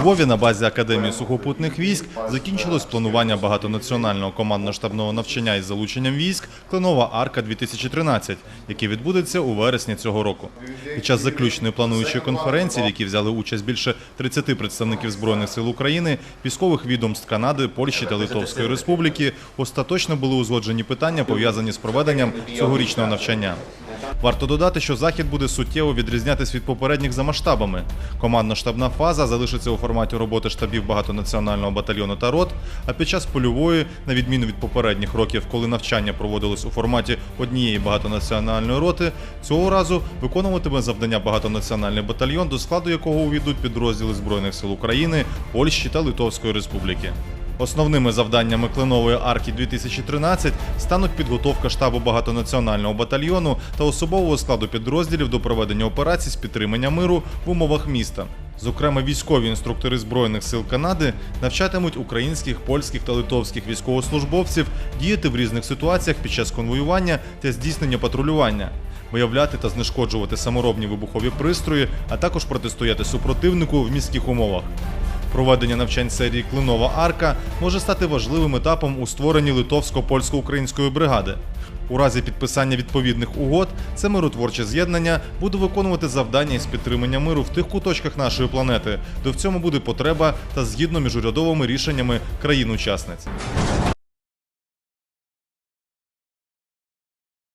Львові на базі Академії сухопутних військ закінчилось планування багатонаціонального командно-штабного навчання із залученням військ Кленова Арка 2013, яке відбудеться у вересні цього року. Під час заключної плануючої конференції, в якій взяли участь більше 30 представників збройних сил України, військових відомств Канади, Польщі та Литовської Республіки, остаточно були узгоджені питання пов'язані з проведенням цьогорічного навчання. Варто додати, що захід буде суттєво відрізнятись від попередніх за масштабами. Командно-штабна фаза залишиться у форматі роботи штабів багатонаціонального батальйону та рот. А під час польової, на відміну від попередніх років, коли навчання проводилось у форматі однієї багатонаціональної роти, цього разу виконуватиме завдання багатонаціональний батальйон, до складу якого увійдуть підрозділи збройних сил України, Польщі та Литовської Республіки. Основними завданнями Кленової арки 2013 стануть підготовка штабу багатонаціонального батальйону та особового складу підрозділів до проведення операцій з підтримання миру в умовах міста. Зокрема, військові інструктори збройних сил Канади навчатимуть українських, польських та литовських військовослужбовців діяти в різних ситуаціях під час конвоювання та здійснення патрулювання, виявляти та знешкоджувати саморобні вибухові пристрої, а також протистояти супротивнику в міських умовах. Проведення навчань серії Клинова арка може стати важливим етапом у створенні литовсько-польсько-української бригади. У разі підписання відповідних угод це миротворче з'єднання буде виконувати завдання із підтримання миру в тих куточках нашої планети, де в цьому буде потреба та згідно міжурядовими рішеннями країн-учасниць.